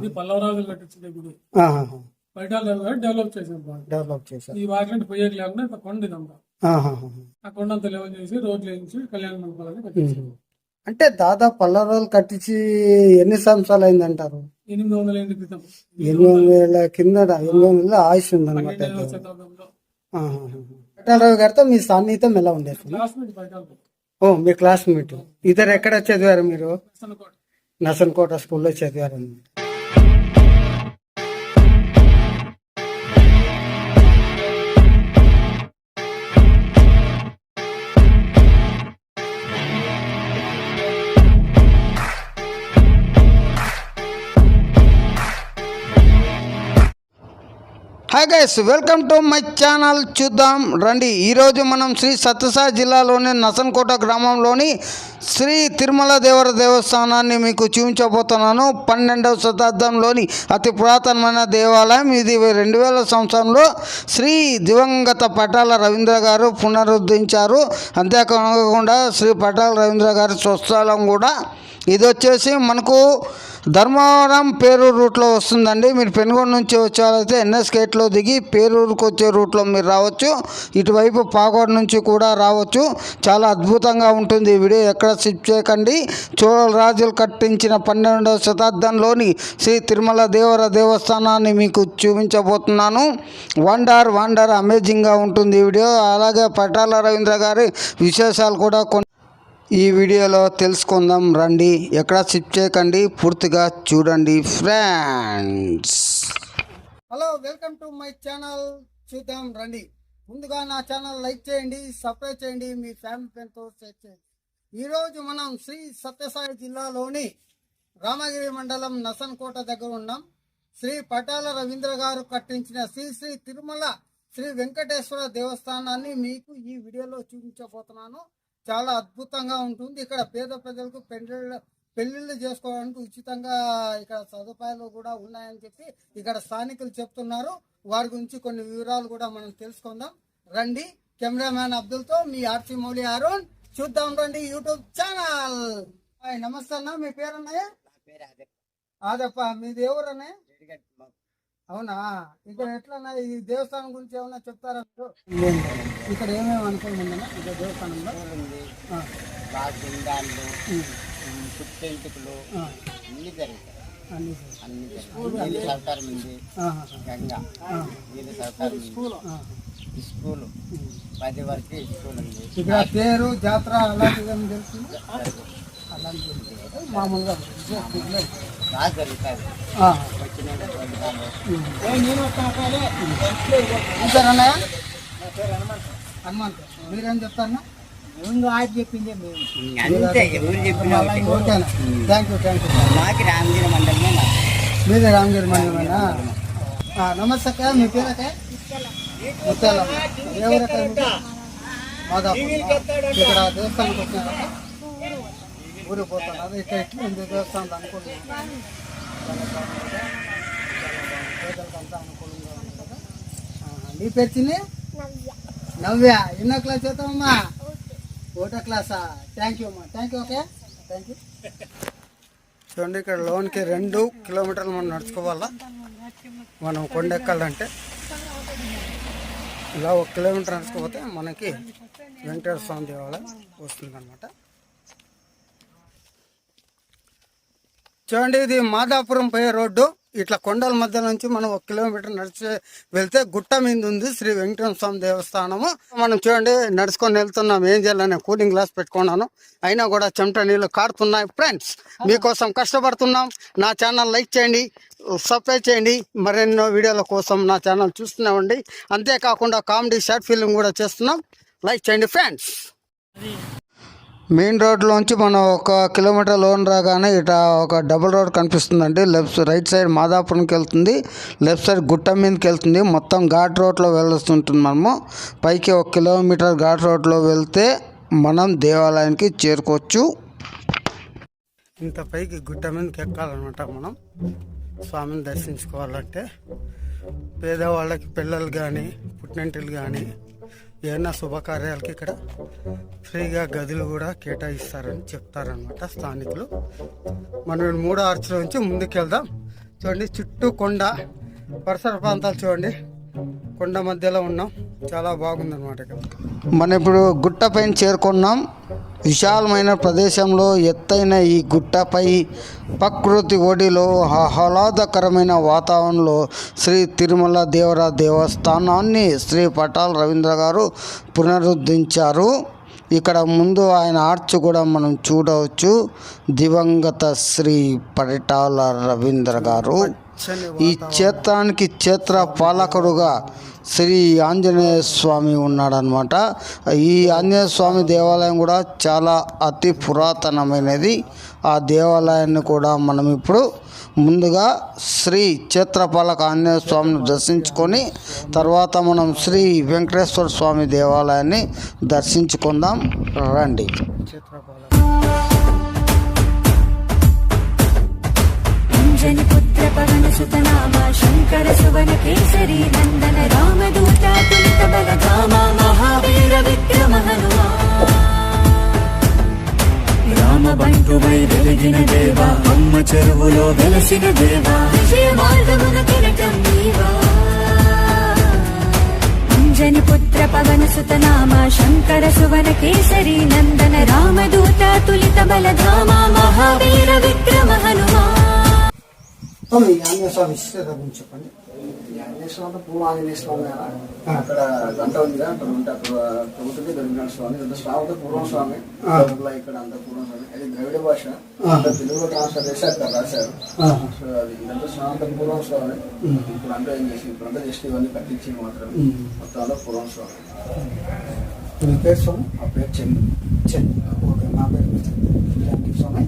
ఇది పల్లవరాజులు కట్టించిన గుడి. డెవలప్ చేసాం బాగా. డెవలప్ చేశారు. ఈ వాటిని పోయేది లేకుండా ఇంత కొండ ఇదంతా. ఆ కొండ అంతా లెవెల్ చేసి రోడ్లు వేయించి కళ్యాణ మండపాలని కట్టించాం అంటే దాదాపు పల్లెరాలు కట్టించి ఎన్ని సంవత్సరాలు అయిందంటారు? ఎనిమిది వందల ఏళ్ళ క్రితం. ఎనిమిది వందల కింద ఎనిమిది వందల ఆయుష్ ఉందన్నమాట వెంకటరావు గారితో మీ సాన్నిహితం ఎలా ఉండేది? క్లాస్మేట్ బయట ఓ మీ క్లాస్మేట్. ఇద్దరు ఎక్కడ చదివారు మీరు? కోట నసన్కోట స్కూల్లో చదివారు. Guys welcome to my channel చూద్దాం రండి ఈరోజు మనం శ్రీ సత్యసాయి జిల్లాలోని నసన్కోట గ్రామంలోని శ్రీ తిరుమల దేవర దేవస్థానాన్ని మీకు చూపించబోతున్నాను. పన్నెండవ శతాబ్దంలోని అతి పురాతనమైన దేవాలయం ఇది. రెండు వేల సంవత్సరంలో శ్రీ దివంగత పటాల రవీంద్ర గారు పునరుద్ధరించారు. అంతేకాకుండా శ్రీ పటాల రవీంద్ర గారి స్వస్థలం కూడా ఇది వచ్చేసి మనకు ధర్మవరం పేరూరు రూట్లో వస్తుందండి. మీరు పెనుగొండ నుంచి వచ్చేవాళ్ళైతే ఎన్ఎస్ గేట్లో దిగి పేరూరుకు వచ్చే రూట్లో మీరు రావచ్చు. ఇటువైపు పాకోడ్ నుంచి కూడా రావచ్చు. చాలా అద్భుతంగా ఉంటుంది ఈ వీడియో. ఎక్కడ స్కిప్ చేయకండి. చోళ రాజులు కట్టించిన పన్నెండవ శతాబ్దంలోని శ్రీ తిరుమల దేవర దేవస్థానాన్ని మీకు చూపించబోతున్నాను. వండర్ వండర్ అమేజింగ్గా ఉంటుంది ఈ వీడియో. అలాగే పటాల రవీంద్ర గారి విశేషాలు కూడా కొన్ని ఈ వీడియోలో తెలుసుకుందాం రండి. ఎక్కడ స్కిప్ చేయకండి. పూర్తిగా చూడండి friends. Hello welcome to my channel. చూద్దాం రండి. ముందుగా నా ఛానల్ లైక్ చేయండి సబ్స్క్రైబ్ చేయండి మీ ఫ్యామిలీ ఫ్రెండ్తో షేర్ చేయండి. ఈరోజు మనం శ్రీ సత్యసాయి జిల్లాలోని రామగిరి మండలం నసన్కోట దగ్గర ఉన్నాం. శ్రీ పటాల రవీంద్ర గారు కట్టించిన శ్రీ శ్రీ తిరుమల శ్రీ వెంకటేశ్వర దేవస్థానాన్ని మీకు ఈ వీడియోలో చూపించబోతున్నాను. చాలా అద్భుతంగా ఉంటుంది. ఇక్కడ పేద ప్రజలకు పెళ్ళిళ్ళ పెళ్ళిళ్ళు చేసుకోవడానికి ఉచితంగా ఇక్కడ సదుపాయాలు కూడా ఉన్నాయని చెప్పి ఇక్కడ స్థానికులు చెప్తున్నారు. వారి గురించి కొన్ని వివరాలు కూడా మనం తెలుసుకుందాం. రండి కెమెరామ్యాన్ అబ్దుల్తో మీ ఆర్చి మౌలి అరుణ్ చూద్దాం. రండి యూట్యూబ్ ఛానల్. నమస్తే అన్న. మీ పేరు అన్నయ్య ఆదప్ప. మీది ఎవరన్నయ్య? అవునా? ఇక్కడ ఎట్లా ఈ దేవస్థానం గురించి ఏమన్నా చెప్తారా? మీరు? ఇక్కడ ఏమేమి అనుకూలం ఉందన్నా ఇక్కడ దేవస్థానంలో ఉమ్, పుట్టెంటుకలు అన్ని జరుగుతాయి. అన్ని సౌకర్యం ఉంది. గంగా ఆ, ఈ స్కూలు. పది వరకు స్కూల్ ఉంది. ఇక్కడ పేరు జాతర అలాంటివి తెలుస్తుంది. మామూలుగా ఉంటుంది. బాగా జరుగుతుంది ఆ, వచ్చిన భోజనాలు చూసారా అన్నయ్య మీరేం అంతే ఎవరు చెప్పిన ఓకేనా thank you thank you Ramagiri మండలమే మాకు. మీదే రామగిరి మండలమేనా నమస్తే అక్క మీ పేరు అక్క ముత్యాలమ్మ ఎవరక్క ఇక్కడ దేవస్థానం వచ్చినారా ఊరికి పోతున్నారు ఇక్కడ ఎట్లా ఉంది దేవస్థానం అనుకుంటున్నాను పేదలకు అంతా అనుకూలంగా ఉంది కదా నీ పేరు చిన్ని నవ్య ఎన్నో క్లాస్ చదువుతామమ్మా ఒకటో క్లాసా థ్యాంక్ యూ అమ్మా thank you okay thank you చూడండి ఇక్కడ లోన్కి రెండు కిలోమీటర్లు మనం నడుచుకోవాలా మనం కొండెక్కాలంటే ఇలా ఒక కిలోమీటర్ నడుచుకోపోతే మనకి వెంకటేశ్వర స్వామి దేవాలయం వస్తుంది చూడండి ఇది మాదాపురం పోయే రోడ్డు. ఇట్లా కొండల మధ్య నుంచి మనం ఒక కిలోమీటర్ నడిచి వెళ్తే గుట్ట మీద ఉంది శ్రీ వెంకటేశ్వర స్వామి దేవస్థానము. మనం చూడండి నడుచుకొని వెళ్తున్నాం. ఏం చేయాలని కూలింగ్ గ్లాస్ పెట్టుకున్నాను. అయినా కూడా చెమట నీళ్ళు కారుతున్నాయి. ఫ్రెండ్స్ మీకోసం కష్టపడుతున్నాం. నా ఛానల్ లైక్ చేయండి సబ్స్క్రైబ్ చేయండి. మరెన్నో వీడియోల కోసం నా ఛానల్ చూస్తున్నామండి అంతేకాకుండా కామెడీ షార్ట్ ఫిల్మ్ కూడా చేస్తున్నాం. లైక్ చేయండి ఫ్రెండ్స్. మెయిన్ రోడ్లోంచి మనం ఒక కిలోమీటర్ లోన్ రాగానే ఇట ఒక డబుల్ రోడ్ కనిపిస్తుందండి. లెఫ్ట్ రైట్ సైడ్ మాదాపురంకి వెళ్తుంది. లెఫ్ట్ సైడ్ గుట్ట మీదకి వెళ్తుంది. మొత్తం ఘాట్ రోడ్లో వెళ్ళొస్తుంటుంది మనము పైకి ఒక కిలోమీటర్ ఘాట్ రోడ్లో వెళ్తే మనం దేవాలయానికి చేరుకోవచ్చు. ఇంత పైకి గుట్ట మీదకి ఎక్కాలన్నమాట మనం. స్వామిని దర్శించుకోవాలంటే పేదవాళ్ళకి పిల్లలు కానీ పుట్టింటిలు కానీ ఏదైనా శుభకార్యాలకి ఇక్కడ ఫ్రీగా గదులు కూడా కేటాయిస్తారని చెప్తారనమాట స్థానికులు. మనం మూడో ఆర్చ్ నుంచి ముందుకెళ్దాం. చూడండి చుట్టూ కొండ పరిసర ప్రాంతాలు చూడండి. కొండ మధ్యలో ఉన్నాం. చాలా బాగుందన్నమాట ఇక్కడ. మనం ఇప్పుడు గుట్టపైన చేరుకున్నాం. విశాలమైన ప్రదేశంలో ఎత్తైన ఈ గుట్టపై ప్రకృతి ఒడిలో ఆహ్లాదకరమైన వాతావరణంలో శ్రీ తిరుమల దేవర దేవస్థానాన్ని శ్రీ పటాల్ రవీంద్ర గారు పునరుద్ధరించారు. ఇక్కడ ముందు ఆయన ఆర్చ్ కూడా మనం చూడవచ్చు. దివంగత శ్రీ పరిటాల రవీంద్ర గారు. ఈ క్షేత్రానికి క్షేత్ర పాలకుడుగా శ్రీ ఆంజనేయ స్వామి ఉన్నాడనమాట ఈ ఆంజనేయ స్వామి దేవాలయం కూడా చాలా అతి పురాతనమైనది. ఆ దేవాలయాన్ని కూడా మనం ఇప్పుడు ముందుగా శ్రీ క్షేత్రపాలక ఆంజనేయ స్వామిని దర్శించుకొని తర్వాత మనం శ్రీ వెంకటేశ్వర స్వామి దేవాలయాన్ని దర్శించుకుందాం. రండి. శంకర సువన కేసరి నందన రామదూత మహావీర విక్రమ హనుమా రామబంటువై వెలిగిన దేవా అమ్మ చెరువులో వెలసిన దేవా. విజయ మార్గమున కిరటం నీవా అంజని పుత్ర పవన సుతనామ శంకర సువన కేసరి నందన రామదూత తులిత బలధామ మహావీర విక్రమ హనుమా. స్వామి చెప్పండి. స్వామి పూర్వ ఆంజనేయ స్వామి అక్కడ గంట ఉంది అక్కడ ఉంటే అక్కడ ప్రభుత్వకి దొరికిన స్వామి. స్వామి అంతా పూర్వం స్వామి. ఇక్కడ అంత పూర్వం స్వామి. అది ద్రవిడ భాష. అంత తెలుగులో ట్రాన్స్ఫర్ చేసి అక్కడ రాశారు. సో అది ఇదంతా అంతా పూర్వం స్వామి. ఇప్పుడు అంతా ఏం చేసి ఇప్పుడు అంతా జస్ట్ ఇవన్నీ కట్టించి మాత్రం మొత్తం అంతా పూర్వం స్వామి. మీ పేరు స్వామి? ఆ పేరు చెంది. చంద్ర ఓకే నా పేరు యూ స్వామి.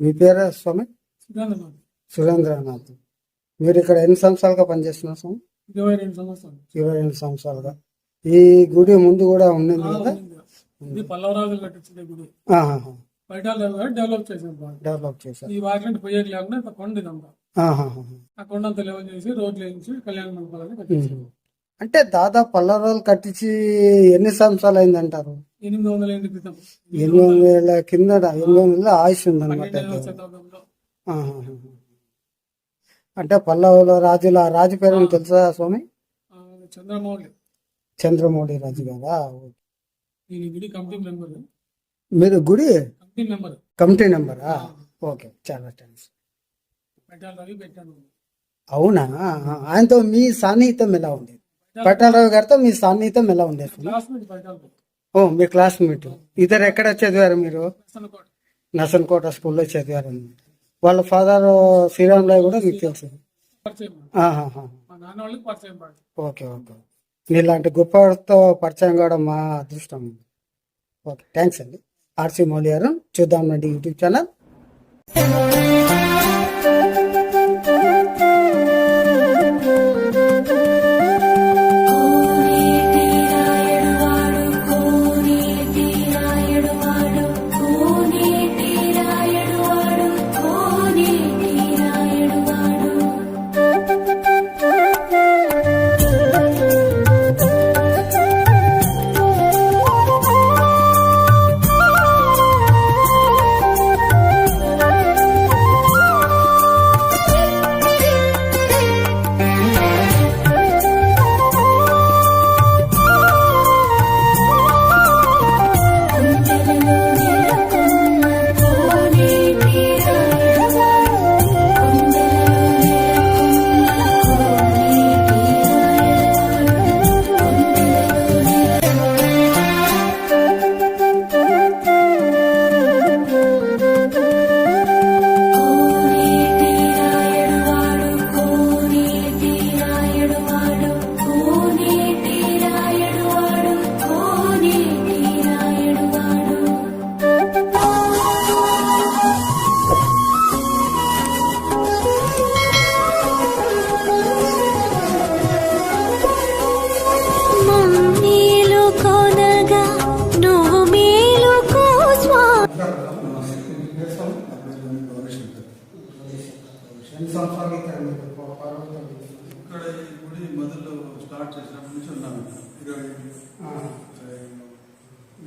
మీ పేరు స్వామి? సురేంద్రనాథ్. మీరు ఇక్కడ ఎన్ని సంవత్సరాలుగా పనిచేస్తున్నారు స్వామి? ఇరవై రెండు సంవత్సరాలు. ఇరవై రెండు సంవత్సరాలుగా. ఈ గుడి ముందు కూడా ఉండింది కదా? పల్లవరాజులు కట్టించిన గుడి. డెవలప్ చేసాం డెవలప్ చేశారు. ఈ లేకుండా ఇంత కొండ ఇదంతా. ఆ లెవెల్ చేసి రోడ్లు వేయించి కళ్యాణ మండపాలని కట్టించాం. అంటే దాదాపు పల్ల రోజులు కట్టించి ఎన్ని సంవత్సరాలు అయిందంటారు? ఎనిమిది వందల ఏళ్ళ క్రితం. ఎనిమిది వందల కింద ఎనిమిది వందల ఆయుష్ ఉందన్నమాట. అంటే పల్లవుల రాజుల రాజు పేరు తెలుసా స్వామి? చంద్రమౌళి. చంద్రమౌళి రాజు గారా? మెంబర్. మీరు గుడి? కమిటీ మెంబర్ కమిటీ నెంబరా ఓకే చాలా థ్యాంక్స్ అవునా? ఆయనతో మీ సాన్నిహితం ఎలా ఉండేది పట్టాలరావు గారితో మీ సాన్నిహితం ఎలా పెట్టాలి ఓ మీ క్లాస్మేట్ ఇద్దరు ఎక్కడ చదివారు మీరు? కోట నసన్కోట స్కూల్లో చదివారు అనమాట వాళ్ళ ఫాదర్ శ్రీరాములయ్య కూడా మీకు తెలుసు. Okay okay. మీలాంటి గొప్పతో పరిచయం కావడం మా అదృష్టం. ఓకే థ్యాంక్స్ అండి. ఆర్సీ మౌలి గారు చూద్దాం అండి యూట్యూబ్ ఛానల్.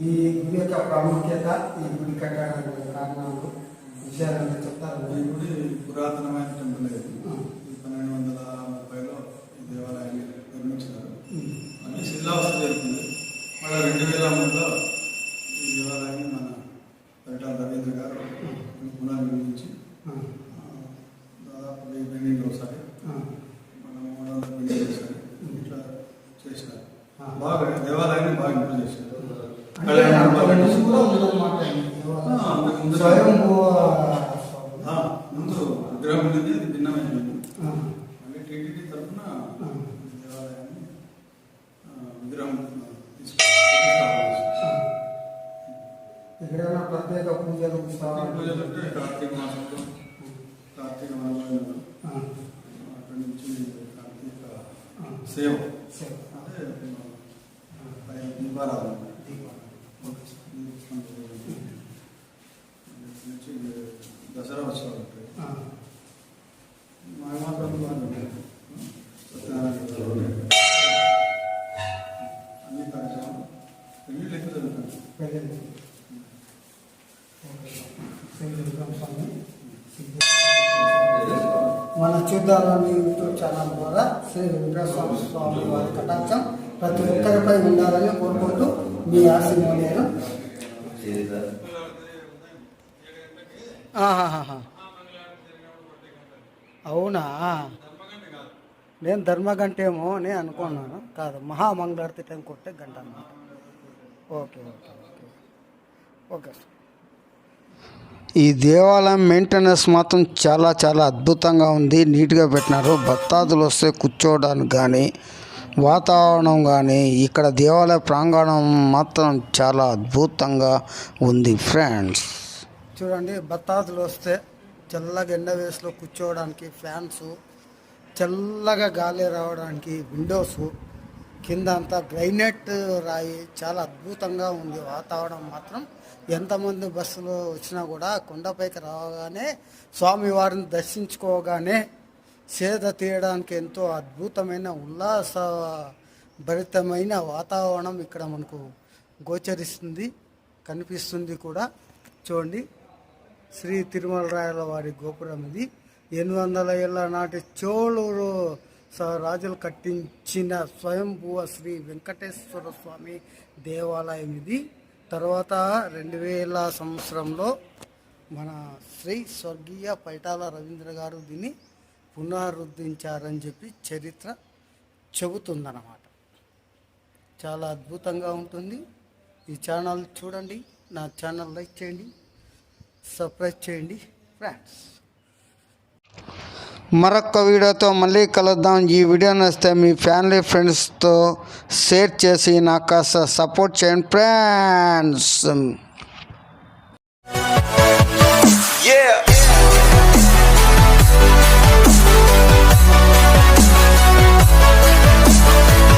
ఈ గుడి యొక్క ప్రాముఖ్యత ఈ గుడి కట్టడానికి కారణాలు విషయాలను చెప్తారు. ఈ గుడి పురాతనమైన టెంపుల్ ఇది బాగా దేవాలయాన్ని బాగా ఇంప్రూవ్ చేశారు. ముందు విగ్రహం అది భిన్నమైనది మళ్ళీ టీటీడీ తరఫున దేవాలయాన్ని విగ్రహం. ఎక్కడైనా ప్రత్యేక పూజలు పూజలు అంటే కార్తీక మాసంలో కార్తీక మాసంలో అక్కడి నుంచి కార్తీక సేవ. అదే దీపారాధన నుంచి దసరా ఉత్సవాలు ఉంటాయి మా మాత్రం బాగా ఉంటాయి. సత్యనారాయణ వ్రతాలు ఉంటాయి. అన్ని కార్యక్రమాలు పెళ్ళిళ్ళు ఎక్కువ జరుగుతాయి మన చూద్దామని యూట్యూబ్ ఛానల్ ద్వారా శ్రీ వెంకటేశ్వర స్వామి వారి కటాక్షం ప్రతి ఒక్కరిపై ఉండాలని కోరుకుంటూ మీ ఆశీర్వాదాలు నేను. అవునా? నేను ధర్మగంట ఏమో అని అనుకున్నాను. కాదు మహామంగళారతి టైం కొట్టే గంట అన్నమాట. Okay okay okay. Okay sir. ఈ దేవాలయం మెయింటెనెన్స్ మాత్రం చాలా చాలా అద్భుతంగా ఉంది. నీట్గా పెట్టినారు. భక్తాదులు వస్తే కూర్చోవడానికి కానీ వాతావరణం కానీ ఇక్కడ దేవాలయ ప్రాంగణం మాత్రం చాలా అద్భుతంగా ఉంది ఫ్రెండ్స్. చూడండి భక్తాదులు వస్తే చల్లగా ఎండ వేసులో కూర్చోవడానికి ఫ్యాన్స్ చల్లగా గాలి రావడానికి విండోస్ కింద అంతా గ్రైనైట్ రాయి చాలా అద్భుతంగా ఉంది వాతావరణం మాత్రం. ఎంతమంది బస్సులో వచ్చినా కూడా కొండపైకి రావగానే స్వామివారిని దర్శించుకోగానే సేద తీయడానికి ఎంతో అద్భుతమైన ఉల్లాస భరితమైన వాతావరణం ఇక్కడ మనకు గోచరిస్తుంది కనిపిస్తుంది కూడా. చూడండి శ్రీ తిరుమల రాయల వారి గోపురం ఇది. ఎనిమిది వందల ఏళ్ళ నాటి చోళూరు స- రాజులు కట్టించిన స్వయంభూవ శ్రీ వెంకటేశ్వర స్వామి దేవాలయం ఇది. తర్వాత రెండు వేల సంవత్సరంలో మన శ్రీ స్వర్గీయ పైటాల రవీంద్ర గారు దీన్ని పునరుద్ధరించారని చెప్పి చరిత్ర చెబుతుందన్నమాట. చాలా అద్భుతంగా ఉంటుంది. ఈ ఛానల్ చూడండి నా ఛానల్ లైక్ చేయండి సబ్స్క్రైబ్ చేయండి ఫ్రెండ్స్. మరొక వీడియోతో మళ్ళీ కలుద్దాం. ఈ వీడియో నచ్చితే మీ ఫ్యామిలీ ఫ్రెండ్స్తో షేర్ చేసి నాకు కాస్త సపోర్ట్ చేయండి ఫ్రెండ్స్. Yeah.